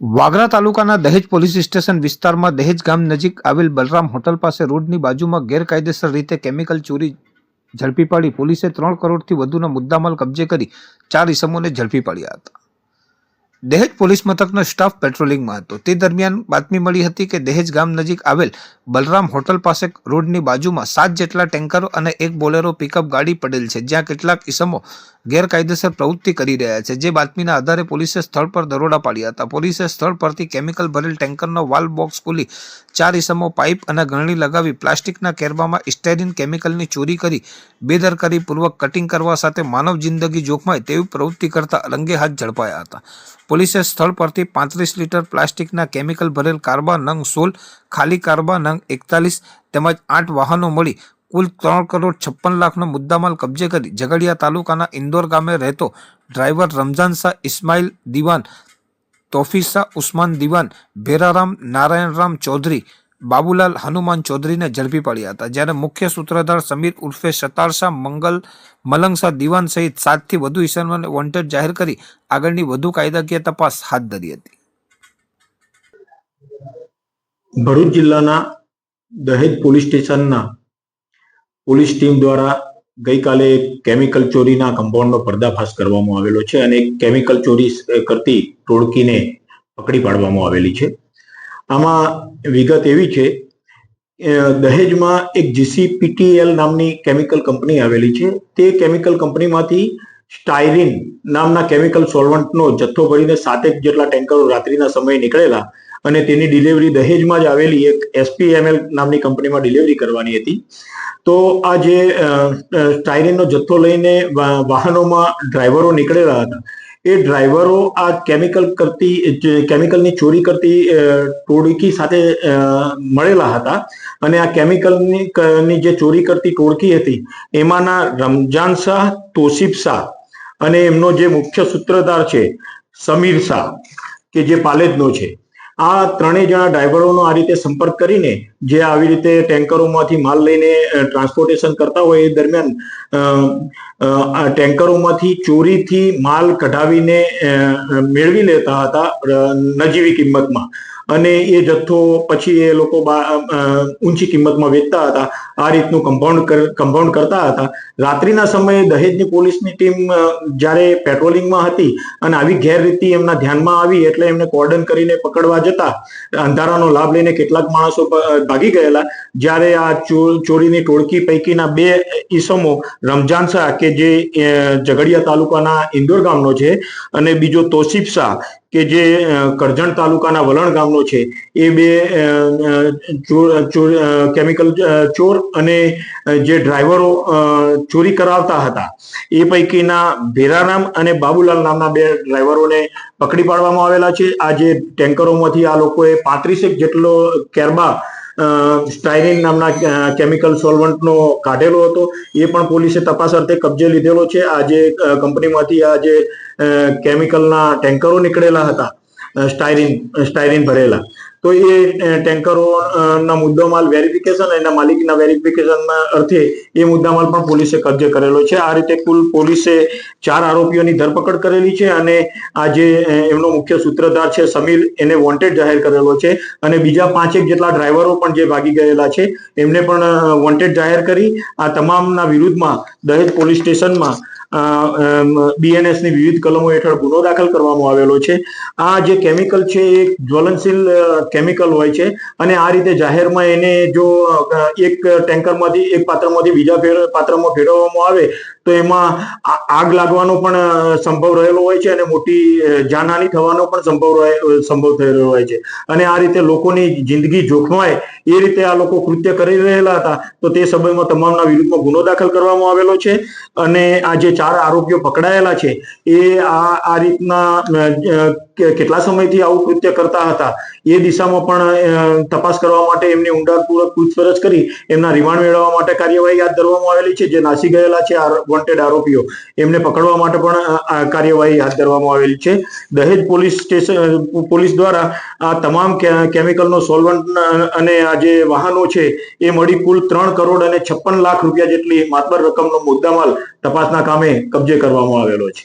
વાગરા તાલુકાના દહેજ police station વિસ્તારમાં દહેજ ગામ નજીક આવેલ બલરામ હોટલ પાસે રોડની બાજુમાં ગેરકાયદેસર રીતે કેમિકલ ચોરી ઝડપી પાડી પોલીસે ત્રણ કરોડથી વધુના મુદ્દામાલ કબજે કરી ચાર ઇસમોને ઝડપી પાડ્યા હતા. દહેજ પોલીસ મથકનો સ્ટાફ પેટ્રોલિંગમાં હતો. તે દરમિયાન બાતમી મળી હતી કે દહેજ ગામ નજીક આવેલ બલરામ હોટલ પાસે રોડની બાજુમાં સાત જેટલા ટેન્કરો અને એક બોલેરો પિકઅપ ગાડી પડેલ છે, જ્યાં કેટલાક ઇસમો ગેરકાયદેસર પ્રવૃત્તિ કરી રહ્યા છે, જે બાતમીના આધારે પોલીસે સ્થળ પર દરોડા પાડ્યા હતા. પોલીસે સ્થળ પરથી કેમિકલ ભરેલ ટેન્કરનો વાલ બોક્સ ખોલી ચાર ઇસમો પાઇપ અને ગરણી લગાવી પ્લાસ્ટિકના કેરબામાં સ્ટેરિન કેમિકલની ચોરી કરી, બેદરકારીપૂર્વક કટિંગ કરવા સાથે માનવ જિંદગી જોખમાય તેવી પ્રવૃત્તિ કરતા રંગે હાથ ઝડપાયા હતા. પોલીસે સ્થળ પરથી પાંત્રીસ લીટર પ્લાસ્ટિકના કેમિકલ ભરેલ કાર્બા નંગ સોળ ખાલી કાર્બા નંગ એકતાલીસ તેમજ આઠ વાહનો મળી કુલ ત્રણ કરોડ છપ્પન લાખનો મુદ્દામાલ કબજે કરી ઝઘડિયા તાલુકાના ઇન્દોર ગામે રહેતો ડ્રાઈવર રમઝાન શાહ ઇસ્માઇલ દિવાન તોફીસા ઉસ્માન દિવાન, ભેરારામ નારાયણરામ ચૌધરી બાબુલાલ હનુમાન ચૌધરીને ઝડપી પડ્યા હતા, જ્યારે મુખ્ય સૂત્રધાર સમીર ઉર્ફે સતારશા મંગલ મલંગશા દિવાન સહિત સાતથી વધુ ઇસમોને વોન્ટેડ જાહેર કરી આગળની વધુ કાયદાકીય તપાસ હાથ ધરી હતી. ભરૂચ જિલ્લાના દહેજ પોલીસ સ્ટેશનના પોલીસ ટીમ દ્વારા ગઈકાલે કેમિકલ ચોરીના કમ્પાઉન્ડનો પર્દાફાશ કરવામાં આવેલો છે અને કેમિકલ ચોરી કરતી ટોળકીને પકડી પાડવામાં આવેલી છે. આમાં વિગત એવી છે દહેજમાં એક જીસીપીટીએલ નામની કેમિકલ કંપની આવેલી છે. તે કેમિકલ કંપનીમાંથી સ્ટાયરીન નામના કેમિકલ સોલ્વન્ટનો જથ્થો ભરીને સાતેક જેટલા ટેન્કરો રાત્રિના સમયે નીકળેલા અને તેની ડિલિવરી દહેજમાં જ આવેલી એક એસપીએમએલ નામની કંપનીમાં ડિલિવરી કરવાની હતી. તો આ જે સ્ટાયરીનનો જથ્થો લઈને વાહનોમાં ડ્રાઈવરો નીકળેલા હતા એ ડ્રાઈવરો આ કેમિકલ કરતી કેમિકલની ચોરી કરતી ટોળકી સાથે મળેલા હતા. અને આ કેમિકલની જે ચોરી કરતી ટોળકી હતી, એમાંના રમજાન શાહ તોસીફ શાહ અને એમનો જે મુખ્ય સૂત્રધાર છે, સમીર શાહ, કે જે પાલેજનો છે. આ ત્રણેય જણા ડ્રાઈવરોનો આ રીતે સંપર્ક કરીને જે આવી રીતે ટેન્કરોમાંથી માલ લઈને ટ્રાન્સપોર્ટેશન કરતા હોય એ દરમિયાન ટેન્કરોમાંથી ચોરીથી માલ કઢાવીને મેળવી લેતા હતા નજીવી કિંમતમાં. અને એ જથ્થો પછી એ લોકો ઊંચી કિંમતમાં વેચતા હતા. આ રીતનું કમ્પાઉન્ડ કમ્પાઉન્ડ કરતા હતા. રાત્રિના સમયે દહેજની પોલીસની ટીમ જ્યારે પેટ્રોલિંગમાં હતી અને આવી ગેરરીતિ એમના ધ્યાનમાં આવી એટલે એમને કોર્ડન કરીને પકડવા જતા, અંધારાનો લાભ લઈને કેટલાક માણસો ભાગી ગયેલા. જ્યારે આ ચોરીની ટોળકી પૈકીના બે ઈસમો, રમજાન શાહ, કે જે ઝઘડિયા તાલુકાના ઇન્દોર ગામનો છે, અને બીજો તોસીફ શાહ કે જે કરજણ તાલુકાના વલણ ગામનો છે, એ બે ચોર- કેમિકલ ચોર અને જે ડ્રાઈવરો ચોરી કરાવતા હતા. એ પૈકીના ભેરારામ અને બાબુલાલ નામના બે ડ્રાઈવરોને પકડી પાડવામાં આવેલા છે. આ જે ટેન્કરોમાંથી આ લોકોએ પાંત્રીસેક જેટલો કેરબા સ્ટાયરીન નામના કેમિકલ સોલ્વન્ટનો કાઢેલો હતો. એ પણ પોલીસે તપાસ અર્થે કબજે લીધેલો છે. આ જે કંપનીમાંથી આ જે કેમિકલના ટેન્કરો નીકળેલા હતા સ્ટાયરીન સ્ટાયરીન ભરેલા. તો એ ટેન્કરોના ટેન્કરો મુદ્દામાલ વેરિફિકેશન એના માલિકના વેરિફિકેશનના અર્થે એ મુદ્દામાલ પણ પોલીસે કબજે કરેલો છે. આ રીતે કુલ પોલીસે ચાર આરોપીઓની ધરપકડ કરેલી છે અને આ જે એમનો મુખ્ય સૂત્રધાર છે સમીર, એને વોન્ટેડ જાહેર કરેલો છે અને બીજા પાંચેક જેટલા ડ્રાઈવરો પણ જે ભાગી ગયેલા છે, એમને પણ વોન્ટેડ જાહેર કરી. આ તમામના વિરુદ્ધમાં દહેજ પોલીસ સ્ટેશનમાં બીએનએસની વિવિધ કલમો હેઠળ ગુનો દાખલ કરવામાં આવેલો છે. આ જે કેમિકલ છે એ જ્વલનશીલ કેમિકલ હોય છે અને આ રીતે જાહેરમાં એને જો એક ટેન્કરમાંથી એક પાત્રમાંથી બીજા પાત્રમાં ફેરવવામાં આવે તો એમાં આગ લાગવાનો પણ સંભવ રહેલો હોય છે અને મોટી જાનહાની થવાનો પણ સંભવ સંભવ થઈ હોય છે. અને આ રીતે લોકોની જિંદગી જોખમાય, એ રીતે આ લોકો કૃત્ય કરી રહેલા હતા, તો તે સમયમાં તમામના વિરુદ્ધમાં ગુનો દાખલ કરવામાં આવેલો છે. અને આ જે ચાર આરોપીઓ પકડાયેલા છે, એ આ આ રીતના કેટલા સમયથી આવું કૃત્ય કરતા હતા, એ દિશામાં પણ તપાસ કરવા માટે એમની ઊંડાણપૂર્વક પૂછપરછ કરી, એમના રિમાન્ડ મેળવવા માટે કાર્યવાહી હાથ ધરવામાં આવેલી છે. જે નાસી ગયેલા છે વોન્ટેડ આરોપીઓ. એમને પકડવા માટે પણ કાર્યવાહી હાથ ધરવામાં આવેલી છે. દહેજ પોલીસ સ્ટેશન પોલીસ દ્વારા આ તમામ કેમિકલનો સોલ્વન્ટ અને આ જે વાહનો છે, એ મળી કુલ ત્રણ કરોડ અને છપ્પન લાખ રૂપિયા જેટલી માતબર રકમનો મુદ્દામાલ તપાસના કામે કબજે કરવામાં આવેલો છે.